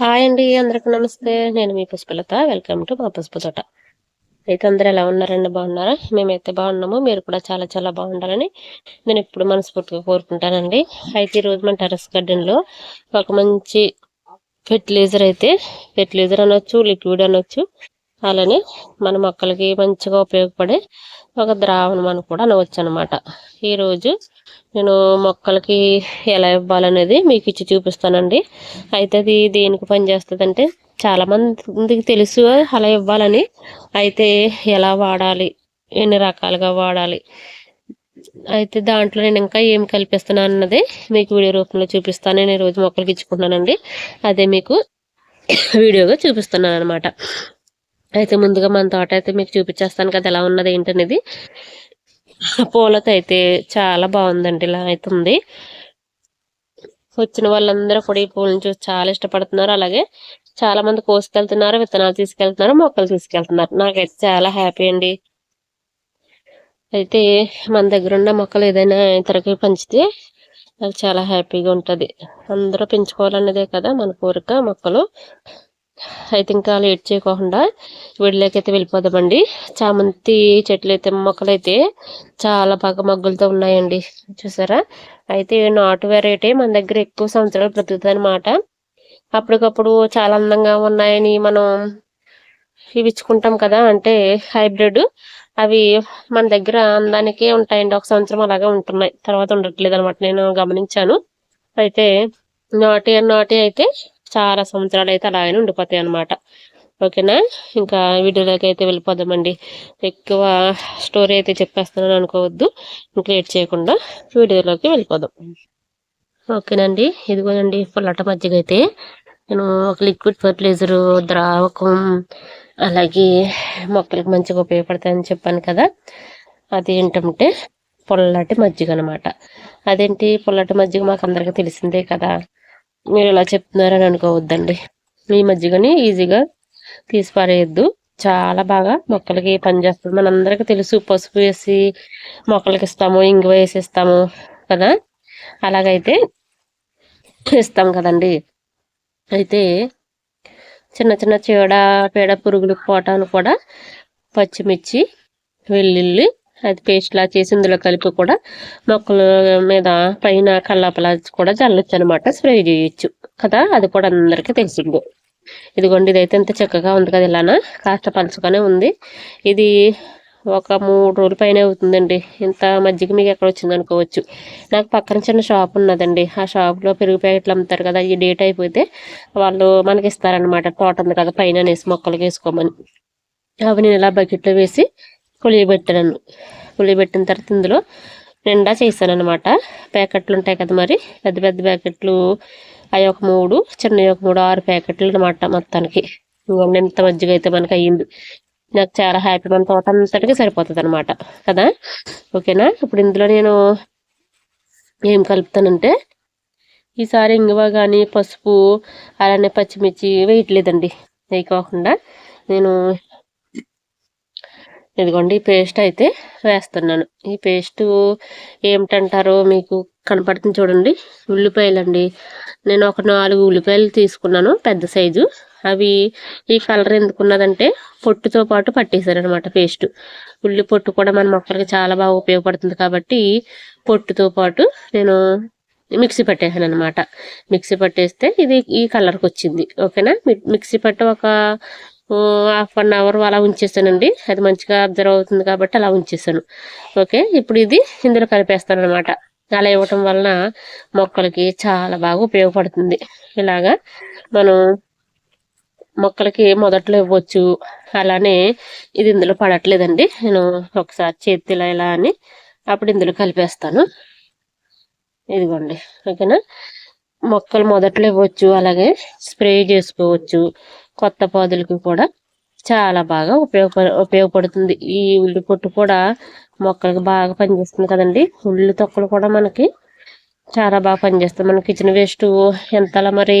Hi అండి అందరికి నమస్తే. నేను మీ పుష్పలత. వెల్కమ్ టు మా పుష్ప తోట అయితే అందరూ ఎలా ఉన్నారండి? బాగున్నారా? మేమైతే బాగున్నాము. మీరు కూడా చాలా చాలా బాగుండాలని నేను ఇప్పుడు మనస్ఫూర్తిగా కోరుకుంటానండి. అయితే ఈరోజు మన టెరస్ గార్డెన్లో ఒక మంచి ఫెర్టిలైజర్ అయితే ఫెర్టిలైజర్ అనొచ్చు లిక్విడ్ అనొచ్చు అలానే మన మొక్కలకి మంచిగా ఉపయోగపడే ఒక ద్రావణం అని కూడా అనవచ్చు అనమాట ఈరోజు నేను మొక్కలకి ఎలా ఇవ్వాలనేది మీకు ఇచ్చి చూపిస్తానండి. అయితే అది దేనికి పనిచేస్తుంది అంటే చాలామందికి తెలుసు అలా ఇవ్వాలని. అయితే ఎలా వాడాలి ఎన్ని రకాలుగా వాడాలి అయితే దాంట్లో నేను ఇంకా ఏం కల్పిస్తున్నాను అన్నది మీకు వీడియో రూపంలో చూపిస్తాను. నేను ఈరోజు మొక్కలకి ఇచ్చుకుంటున్నానండి. అదే మీకు వీడియోగా చూపిస్తున్నాను అనమాట అయితే ముందుగా మన తోట అయితే మీకు చూపించేస్తాను కదా ఎలా ఉన్నది ఏంటనేది. పూలతో అయితే చాలా బాగుందండి ఇలా అయితే ఉంది. వచ్చిన వాళ్ళందరూ కూడా ఈ పూలను చూసి చాలా ఇష్టపడుతున్నారు. అలాగే చాలా మంది కోసుకెళ్తున్నారు విత్తనాలు తీసుకెళ్తున్నారు మొక్కలు తీసుకెళ్తున్నారు. నాకైతే చాలా హ్యాపీ అండి. అయితే మన దగ్గర ఉన్న మొక్కలు ఏదైనా ఇతరకి పంచితే నాకు చాలా హ్యాపీగా ఉంటుంది. అందరూ పెంచుకోవాలన్నదే కదా మన కోరిక మొక్కలు. అయితే ఇంకా లేట్ చేయకుండా వీడిలోకైతే వెళ్ళిపోదామండి. చామంతి చెట్లు అయితే మొక్కలు అయితే చాలా బాగా మగ్గులతో ఉన్నాయండి. చూసారా? అయితే నాటు వెరైటీ మన దగ్గర ఎక్కువ సంవత్సరాలు బ్రతుకుతుంది అనమాట అప్పటికప్పుడు చాలా అందంగా ఉన్నాయని మనం ఇవి ఇచ్చుకుంటాం కదా అంటే హైబ్రిడ్. అవి మన దగ్గర అందానికే ఉంటాయండి. ఒక సంవత్సరం అలాగే ఉంటున్నాయి. తర్వాత ఉండట్లేదు అనమాట నేను గమనించాను. అయితే నాటి నాటి అయితే చాలా సంవత్సరాలు అయితే అలాగే ఉండిపోతాయి అనమాట ఓకేనా? ఇంకా వీడియోలోకి అయితే వెళ్ళిపోదామండి. ఎక్కువ స్టోరీ అయితే చెప్పేస్తున్నాను అనుకోవద్దు. ఇంక్లేట్ చేయకుండా వీడియోలోకి వెళ్ళిపోదాం. ఓకేనండి. ఇదిగోనండి పొల్లట మజ్జిగ అయితే. నేను ఒక లిక్విడ్ ఫర్టిలైజరు ద్రావకం అలాగే మొక్కలకు మంచిగా ఉపయోగపడతాయని చెప్పాను కదా. అది ఏంటంటే పొల్లటి మజ్జిగ అనమాట అదేంటి పొల్లటి మజ్జిగ మాకు అందరికీ తెలిసిందే కదా. మీరు ఇలా చెప్తున్నారని అనుకోవద్దండి. ఈ మజ్జిగని ఈజీగా తీసి పారేయద్దు. చాలా బాగా మొక్కలకి పనిచేస్తుంది మనందరికీ తెలుసు పసుపు వేసి మొక్కలకి ఇస్తాము ఇంగువ వేసి ఇస్తాము కదా? అలాగైతే ఇస్తాం కదండి. అయితే చిన్న చిన్న చీడ పేడ పురుగులు పోవటానికి కూడా పచ్చిమిర్చి వెల్లుల్లి అది పేస్ట్లా చేసి ఇందులో కలిపి కూడా మొక్కల మీద పైన కల్లాపలా కూడా చల్లొచ్చు అనమాట స్ప్రే చేయొచ్చు. కదా? అది కూడా అందరికీ తెలిసింది. ఇదిగోండి ఇదైతే ఎంత చక్కగా ఉంది కదా ఇలానా? కాస్త పలుచుగానే ఉంది. ఇది ఒక మూడు రోజుల పైన అవుతుందండి. ఇంత మజ్జిగ మీకు ఎక్కడ వచ్చింది అనుకోవచ్చు. నాకు పక్కన చిన్న షాప్ ఉన్నదండి. ఆ షాప్లో పెరుగు ప్యాకెట్లు అమ్ముతారు కదా ఈ డేట్ అయిపోతే వాళ్ళు మనకి ఇస్తారనమాట తోట ఉంది కదా పైన వేసి మొక్కలకి వేసుకోమని. అవి నేను ఇలా బకెట్లో వేసి పులియబెట్టాను పులియబెట్టిన తర్వాత ఇందులో నిండా చేశాను అనమాట ప్యాకెట్లు ఉంటాయి కదా మరి పెద్ద పెద్ద ప్యాకెట్లు అవి ఒక మూడు చిన్నవి ఒక మూడు ఆరు ప్యాకెట్లు అనమాట మొత్తానికి. ఇంత మజ్జిగ అయితే మనకి అయ్యింది. నాకు చాలా హ్యాపీ మన తోట అంతటికి సరిపోతుంది అనమాట కదా? ఓకేనా? ఇప్పుడు ఇందులో నేను ఏం కలుపుతానంటే ఈసారి ఇంగువ కానీ పసుపు అలానే పచ్చిమిర్చి వేయట్లేదండి. వేయకోకుండా నేను ఇదిగోండి ఈ పేస్ట్ అయితే వేస్తున్నాను. ఈ పేస్ట్ ఏమిటంటారో మీకు కనపడుతుంది చూడండి. ఉల్లిపాయలండి. నేను ఒక నాలుగు ఉల్లిపాయలు తీసుకున్నాను పెద్ద సైజు. అవి ఈ కలర్ ఎందుకున్నదంటే పొట్టుతో పాటు పట్టేశారనమాట పేస్ట్. ఉల్లి పొట్టు కూడా మన మొక్కలకి చాలా బాగా ఉపయోగపడుతుంది కాబట్టి పొట్టుతో పాటు నేను మిక్సీ పట్టేసాను అనమాట మిక్సీ పట్టేస్తే ఇది ఈ కలర్కి వచ్చింది. ఓకేనా? మిక్సీ పట్టు ఒక హాఫ్ అన్ అవర్ అలా ఉంచేసానండి. అది మంచిగా అబ్జర్వ్ అవుతుంది కాబట్టి అలా ఉంచేసాను. ఓకే ఇప్పుడు ఇది ఇందులో కలిపేస్తాను అనమాట అలా ఇవ్వటం వలన మొక్కలకి చాలా బాగా ఉపయోగపడుతుంది. ఇలాగా మనం మొక్కలకి మొదట్లో ఇవ్వచ్చు. అలానే ఇది ఇందులో పడట్లేదండి. నేను ఒకసారి చేతిలో ఇలా అని అప్పుడు ఇందులో కలిపేస్తాను. ఇదిగోండి. ఓకేనా? మొక్కలు మొదట్లో ఇవ్వచ్చు అలాగే స్ప్రే చేసుకోవచ్చు. కొత్త పాదులకి కూడా చాలా బాగా ఉపయోగప ఉపయోగపడుతుంది. ఈ ఉల్లి పొట్టు కూడా మొక్కలకు బాగా పనిచేస్తుంది కదండి. ఉల్లి తొక్కలు కూడా మనకి చాలా బాగా పనిచేస్తుంది మన కిచెన్ వేస్ట్ ఎంతలా మరి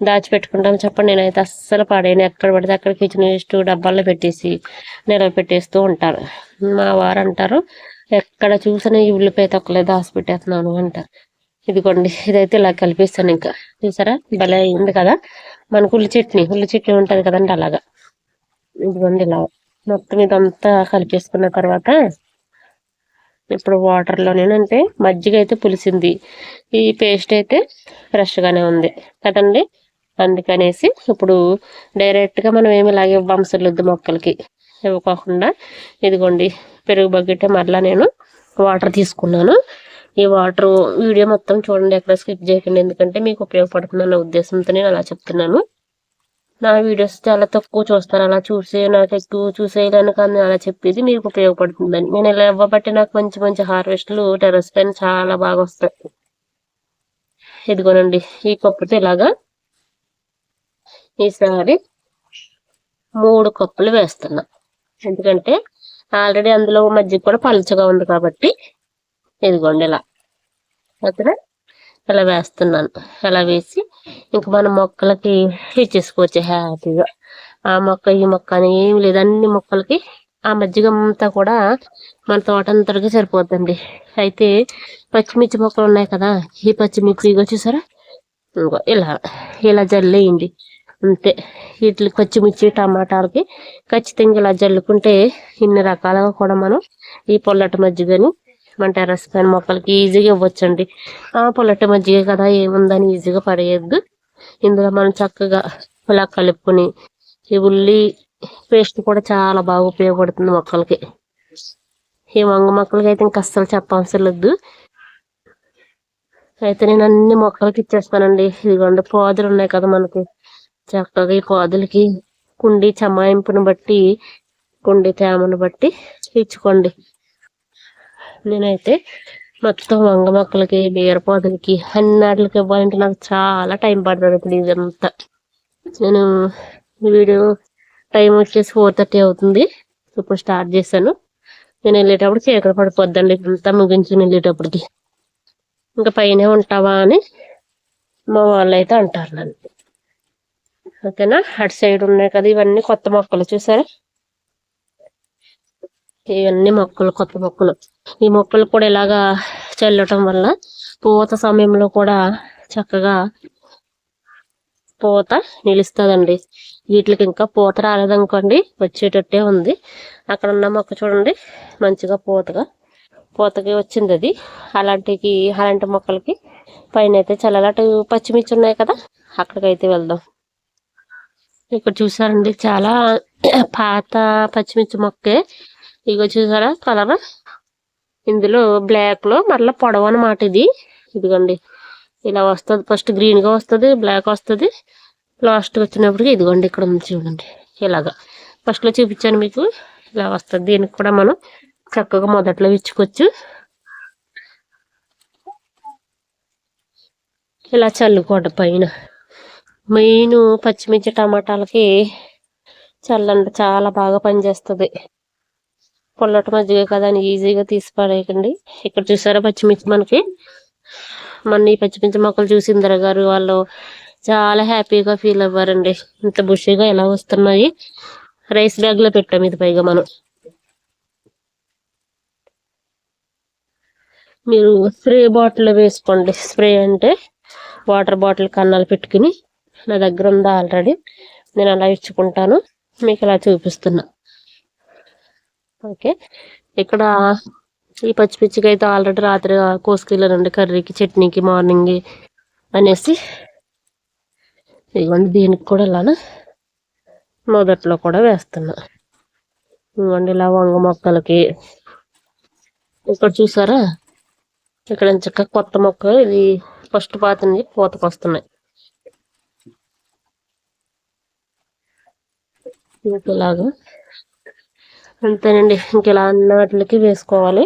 దాచిపెట్టుకుంటాం చెప్పండి. నేనైతే అస్సలు పాడేను ఎక్కడ పడితే అక్కడ కిచెన్ వేస్ట్ డబ్బాల్లో పెట్టేసి నిలవ పెట్టేస్తూ ఉంటారు మా వారు అంటారు ఎక్కడ చూసినా ఈ ఉల్లిపాయ తొక్కలే దాచిపెట్టేస్తున్నాను అంటారు ఇదిగోండి ఇదైతే ఇలా కలిపిస్తాను ఇంకా. చూసారా? భలే అయింది కదా? మనకు ఉల్లి చట్నీ ఉల్లి చట్నీ ఉంటుంది కదండి అలాగా. ఇదిగోండి ఇలా మొత్తం ఇదంతా కలిపేసుకున్న తర్వాత ఇప్పుడు వాటర్లోనేనంటే మజ్జిగ అయితే పులిసింది. ఈ పేస్ట్ అయితే ఫ్రెష్గానే ఉంది కదండి. అందుకనేసి ఇప్పుడు డైరెక్ట్గా మనం ఏమి ఇలాగే ఇవ్వవసరలేదు మొక్కలకి ఇవ్వకోకుండా ఇదిగోండి పెరుగు బకెట్ మరలా నేను వాటర్ తీసుకున్నాను. ఈ వాటర్ వీడియో మొత్తం చూడండి ఎక్కడ స్కిప్ చేయకండి. ఎందుకంటే మీకు ఉపయోగపడుతుందన్న ఉద్దేశంతో నేను అలా చెప్తున్నాను. నా వీడియోస్ చాలా తక్కువ చూస్తారు అలా చూసే నాకు ఎక్కువ చూసేయడానికి కానీ అలా చెప్పేది మీకు ఉపయోగపడుతుందని. నేను ఇలా ఇవ్వబట్టి నాకు మంచి మంచి హార్వెస్ట్లు టెరస్ పైన చాలా బాగా వస్తాయి. ఇదిగోనండి ఈ కప్పుతో ఇలాగా. ఈసారి మూడు కప్పులు వేస్తున్నా. ఎందుకంటే ఆల్రెడీ అందులో మజ్జిగ కూడా పలుచగా ఉంది కాబట్టి ఇదిగోండి ఇలా. ఓకేనా ఇలా వేస్తున్నాను. ఇలా వేసి ఇంక మన మొక్కలకి ఇచ్చేసుకోవచ్చు హ్యాపీగా. ఆ మొక్క ఈ మొక్క అని ఏం లేదు. అన్ని మొక్కలకి ఆ మజ్జిగ అంతా కూడా మన తోట అంతటికి సరిపోద్దండి. అయితే పచ్చిమిర్చి మొక్కలు ఉన్నాయి కదా ఈ పచ్చిమిర్చి ఇగో చూసారా? ఇంకో ఇలా ఇలా జల్లేయండి. అంతే. వీటికి పచ్చిమిర్చి టమాటాలకి ఖచ్చితంగా ఇలా జల్లుకుంటే ఇన్ని రకాలుగా కూడా మనం ఈ పొల్లటి మజ్జిగని మన టెర్రస్ పైన మొక్కలకి ఈజీగా ఇవ్వచ్చండి. ఆ పొల్లటి మజ్జిగ కదా ఏముందని ఈజీగా పడేయద్దు. ఇందులో మనం చక్కగా ఇలా కలుపుకొని ఈ ఉల్లి పేస్ట్ కూడా చాలా బాగా ఉపయోగపడుతుంది మొక్కలకి. ఈ వంగ మొక్కలకి అయితే ఇంకా అస్సలు చెప్పవసరం లేదు అయితే నేను అన్ని మొక్కలకి ఇచ్చేస్తానండి. ఇదిగోండి పాదులు ఉన్నాయి కదా మనకి. చక్కగా ఈ పాదులకి కుండి చమాయింపుని బట్టి కుండి తేమను బట్టి ఇచ్చుకోండి. నేనైతే మొత్తం వంగ మొక్కలకి బీర అన్ని అన్నిటికి ఇవ్వాలంటే నాకు చాలా టైం పడుతుంది ఇప్పుడు ఇదంతా. నేను వీడియో టైం వచ్చేసి ఫోర్ థర్టీ అవుతుంది. ఇప్పుడు స్టార్ట్ చేశాను. నేను వెళ్ళేటప్పుడు చీకటి పడిపోద్దండి? ఇదంతా ముగించుకుని వెళ్ళేటప్పటికి. ఇంకా పైన ఉంటావా అని మా వాళ్ళు అయితే అంటారు నన్ను. ఓకేనా? అటు సైడ్ ఉన్నాయి కదా ఇవన్నీ కొత్త మొక్కలు చూసారా? ఇవన్నీ మొక్కలు కొత్త మొక్కలు. ఈ మొక్కలు కూడా ఇలాగా చల్లటం వల్ల పూత సమయంలో కూడా చక్కగా పూత నిలుస్తుందండి. వీటికి ఇంకా పూత రాలేదనుకోండి వచ్చేటట్టే ఉంది. అక్కడ ఉన్న మొక్క చూడండి మంచిగా పూతగా పూతకి వచ్చింది అది. అలాంటికి అలాంటి మొక్కలకి పైన అయితే చల్లలాంటి పచ్చిమిర్చి ఉన్నాయి కదా అక్కడికైతే వెళ్దాం. ఇక్కడ చూసారండి చాలా పాత పచ్చిమిర్చి మొక్కే ఇగో చూసారా కలర్? ఇందులో బ్లాక్లో మరలా పొడవు అనమాట ఇది. ఇదిగోండి. ఇలా వస్తుంది. ఫస్ట్ గ్రీన్గా వస్తుంది బ్లాక్ వస్తుంది. లాస్ట్ వచ్చినప్పటికి ఇదిగోండి ఇక్కడ ఉంది చూడండి. ఇలాగా. ఫస్ట్లో చూపించాను మీకు. ఇలా వస్తుంది. దీనికి కూడా మనం చక్కగా మొదట్లో ఇచ్చుకోవచ్చు ఇలా చల్లుకోవడం పైన. మెయిన్ పచ్చిమిర్చి టమాటాలకి చల్లండి చాలా బాగా పనిచేస్తుంది. పొల్లటి మజ్జిగ కదా అని ఈజీగా తీసి పడేయకండి ఇక్కడ చూసారా పచ్చిమిర్చి మనకి? మన ఈ పచ్చిమిర్చి మొక్కలు చూసి ఇందర గారు వాళ్ళు చాలా హ్యాపీగా ఫీల్ అవ్వారండి. ఇంత బుషిగా ఎలా వస్తున్నాయి? రైస్ బ్యాగ్లో పెట్టాం ఇది పైగా మనం. మీరు స్ప్రే బాటిల్ వేసుకోండి. స్ప్రే అంటే వాటర్ బాటిల్ కన్నాలు పెట్టుకుని నా దగ్గర ఉందా ఆల్రెడీ. నేను అలా ఇచ్చుకుంటాను. మీకు ఇలా చూపిస్తున్నా. ఓకే. ఇక్కడ ఈ పచ్చిమిర్చికి అయితే ఆల్రెడీ రాత్రి కోసుకెళ్ళానండి కర్రీకి చట్నీకి మార్నింగ్ అనేసి ఇదిగోండి దీనికి కూడా ఇలానా మొదట్లో కూడా వేస్తున్నా. ఇవ్వండి ఇలా వంగ మొక్కలకి. ఇక్కడ చూసారా? ఇక్కడ చక్క కొత్త మొక్క ఇది ఫస్ట్ పాత పూతకు వస్తున్నాయి. ఇలాగా అంతేనండి. ఇంక ఇలా అన్నట్లకి వేసుకోవాలి.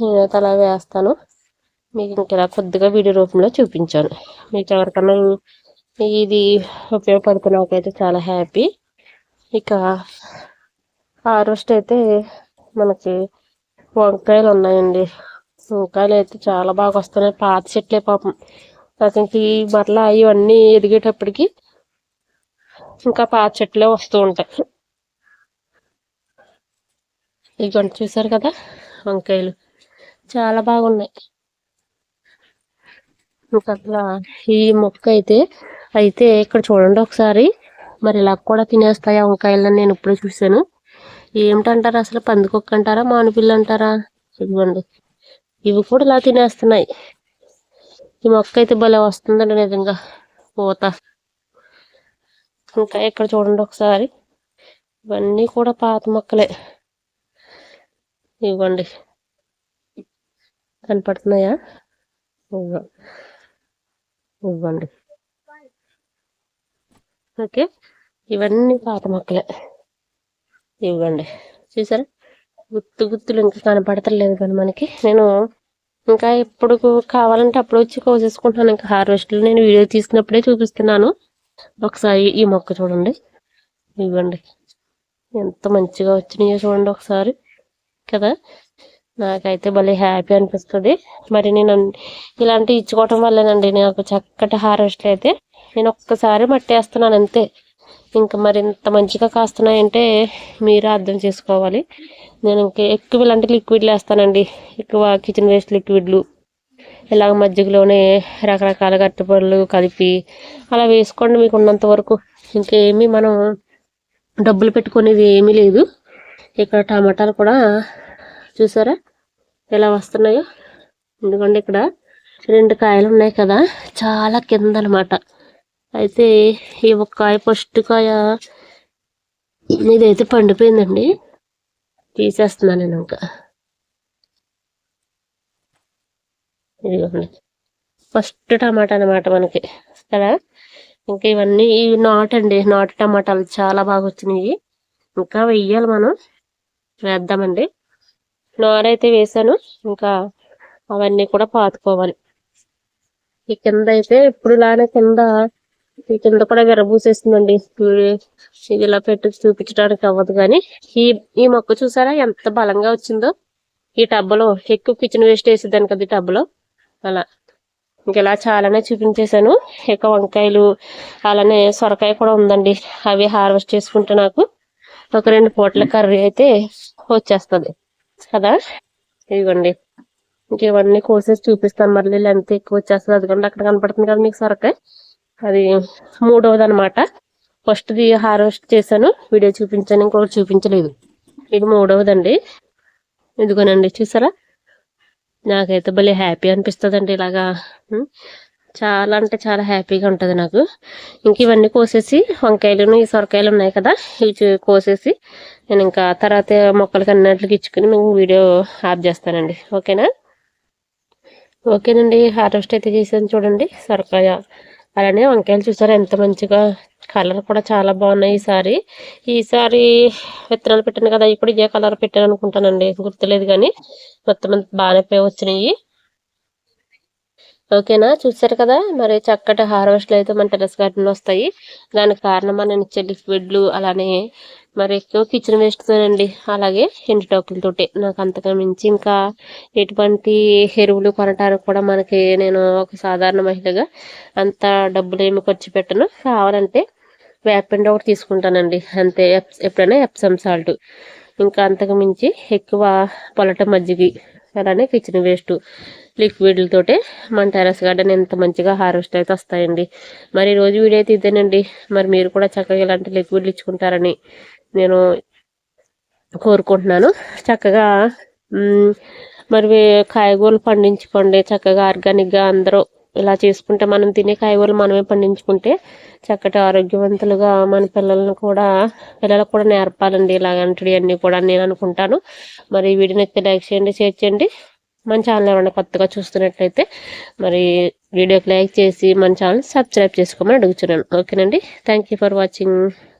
నేనైతే అలా వేస్తాను. మీకు ఇంక ఇలా కొద్దిగా వీడియో రూపంలో చూపించాను. మీకు ఎవరికన్నా ఇది ఉపయోగపడితే చాలా హ్యాపీ. ఇక హార్వెస్ట్ అయితే మనకి వంకాయలు ఉన్నాయండి. వంకాయలు అయితే చాలా బాగా వస్తున్నాయి. పాత చెట్లే పాపం. నాకు ఇంక ఈ మరలా ఇవన్నీ ఎదిగేటప్పటికి ఇంకా పాత చెట్లే వస్తూ ఉంటాయి. ఇదిగోండి చూసారు కదా? వంకాయలు. చాలా బాగున్నాయి. ఇంకా ఈ మొక్క అయితే అయితే ఇక్కడ చూడండి ఒకసారి. మరి ఇలా కూడా తినేస్తాయి ఆ వంకాయలని నేను ఇప్పుడే చూశాను. ఏమిటంటారా అసలు? పందికొక్క అంటారా? మానుపిల్లు అంటారా? ఇదిగోండి. ఇవి కూడా ఇలా తినేస్తున్నాయి. ఈ మొక్క అయితే భలే వస్తుందండి నిజంగా. పూత. ఇంకా ఇక్కడ చూడండి ఒకసారి. ఇవన్నీ కూడా పాత మొక్కలే. ఇవ్వండి. కనపడుతున్నాయా? ఇవ్వండి. ఓకే. ఇవన్నీ పాత మొక్కలే. ఇవ్వండి. చూసారా? గుత్తు గుత్తులు ఇంకా కనపడతలేదు కానీ మనకి. నేను ఇంకా ఎప్పుడు కావాలంటే అప్పుడు వచ్చి కోసేసుకుంటాను. ఇంకా హార్వెస్ట్లో నేను వీడియో తీసినప్పుడే చూపిస్తున్నాను. ఒకసారి ఈ మొక్క చూడండి. ఇవ్వండి. ఎంత మంచిగా వచ్చినాయో చూడండి ఒకసారి. కదా? నాకైతే భలే హ్యాపీ అనిపిస్తుంది. మరి నేను ఇలాంటివి ఇచ్చుకోవటం వల్లేనండి నాకు చక్కటి హార్వెస్ట్ అయితే నేను ఒక్కసారి మట్టేస్తున్నాను అంతే. ఇంకా మరి ఇంత మంచిగా కాస్తున్నాయంటే మీరు అర్థం చేసుకోవాలి. నేను ఇంకా ఎక్కువ ఇలాంటి లిక్విడ్లు వేస్తానండి ఎక్కువ కిచెన్ వేస్ట్ లిక్విడ్లు ఇలాగ మజ్జిగలోనే రకరకాల గట్టిపళ్ళు కలిపి అలా వేసుకోండి మీకు ఉన్నంత వరకు. ఇంకేమీ మనం డబ్బులు పెట్టుకునేది ఏమీ లేదు. ఇక్కడ టమాటాలు కూడా చూసారా? ఎలా వస్తున్నాయో? ఎందుకంటే ఇక్కడ రెండు కాయలు ఉన్నాయి కదా చాలా కింద అనమాట అయితే ఈ ఒక కాయ ఫస్ట్ కాయ ఇదైతే పండిపోయిందండి. తీసేస్తున్నాను నేను ఇంకా. ఇదిగోండి. ఫస్ట్ టమాటా అనమాట మనకి. కదా? ఇంకా ఇవన్నీ ఇవి నాట్ అండి. నాటు టమాటాలు చాలా బాగా వచ్చినాయి. ఇంకా వెయ్యాలి మనం. వేద్దామండి. నారైతే వేసాను ఇంకా అవన్నీ కూడా పాతుకోవాలి. ఈ కింద అయితే ఇప్పుడు ఇలానే కింద ఈ కింద కూడా విరబూసేస్తుందండి ఇది ఇలా పెట్టి చూపించడానికి అవ్వదు కానీ ఈ ఈ మొక్క చూసారా ఎంత బలంగా వచ్చిందో? ఈ టబ్బలో ఎక్కువ కిచెన్ వేస్ట్ వేసేదాన్ని కదా ఈ అలా. ఇంక ఇలా చాలానే చూపించేశాను. ఇక వంకాయలు అలానే సొరకాయ కూడా ఉందండి. అవి హార్వెస్ట్ చేసుకుంటే నాకు ఒక రెండు పూటల కర్రీ అయితే వచ్చేస్తుంది. కదా? ఇదిగోండి. ఇంక ఇవన్నీ కోసేసి చూపిస్తాను. మళ్ళీ లెంత్ ఎక్కువ వచ్చేస్తుంది. అదిగోండి అక్కడ కనపడుతుంది కదా మీకు సొరకాయ అది మూడవది అనమాట ఫస్ట్ది హార్వెస్ట్ చేశాను. వీడియో చూపించాను. ఇంకొకటి చూపించలేదు. ఇది మూడవదండి. ఇదిగోనండి చూసారా? నాకైతే భలే హ్యాపీ అనిపిస్తుంది అండి ఇలాగా చాలా అంటే చాలా హ్యాపీగా ఉంటుంది నాకు. ఇంక ఇవన్నీ కోసేసి వంకాయలు ఈ సొరకాయలు ఉన్నాయి కదా ఇవి కోసేసి నేను ఇంకా తర్వాత మొక్కలకి అన్నిటికి ఇచ్చుకుని మేము వీడియో ఆఫ్ చేస్తానండి. ఓకేనా? ఓకేనండి. హార్వెస్ట్ అయితే చేసాను చూడండి. సొరకాయ అలానే వంకాయలు చూసారా ఎంత మంచిగా కలర్ కూడా చాలా బాగున్నాయి ఈసారి ఈసారి విత్తనాలు పెట్టాను కదా ఇప్పుడు ఇదే కలర్ పెట్టాను అనుకుంటానండి. గుర్తులేదు కానీ మొత్తం బాగానే వచ్చినాయి. ఓకేనా? చూసారు కదా? మరి చక్కటి హార్వెస్ట్లు అయితే మన టెరస్ గార్డెన్ వస్తాయి. దానికి కారణం నేను ఇచ్చే లిక్విడ్లు అలానే మరి ఎక్కువ కిచెన్ వేస్ట్తోనండి అలాగే ఎండుటోకులతోటి నాకు అంతగా మించి ఇంకా ఎటువంటి ఎరువులు కొనటానికి కూడా మనకి నేను ఒక సాధారణ మహిళగా అంత డబ్బులు ఏమి ఖర్చు పెట్టను. కావాలంటే వేపండి ఒకటి తీసుకుంటానండి. అంతే. ఎప్పుడైనా ఎప్సమ్ సాల్ట్. ఇంకా అంతకు మించి ఎక్కువ పొలట మజ్జిగి అలానే కిచెన్ వేస్ట్ లిక్విడ్లతోటే మన టెరస్ గార్డెన్ ఎంత మంచిగా హార్వెస్ట్ అయితే వస్తాయండి. మరి ఈ రోజు వీడియో అయితే ఇదేనండి. మరి మీరు కూడా చక్కగా ఇలాంటి లిక్విడ్లు ఇచ్చుకుంటారని నేను కోరుకుంటున్నాను. చక్కగా మరి కాయగూరలు పండించుకోండి. చక్కగా ఆర్గానిక్గా అందరూ ఇలా చేసుకుంటే మనం తినే కాయగూరలు మనమే పండించుకుంటే చక్కటి ఆరోగ్యవంతులుగా మన పిల్లలను కూడా పిల్లలకు కూడా నేర్పాలండి. ఇలాంటివి అన్నీ కూడా నేను అనుకుంటాను. మరి వీడియో నచ్చితే లైక్ చేయండి షేర్ చేయండి. మన ఛానల్ ఎవరైనా కొత్తగా చూస్తున్నట్లయితే మరి వీడియోకి లైక్ చేసి మన ఛానల్ సబ్స్క్రైబ్ చేసుకోమని అడుగుతున్నాను. ఓకేనండి? Thank you for watching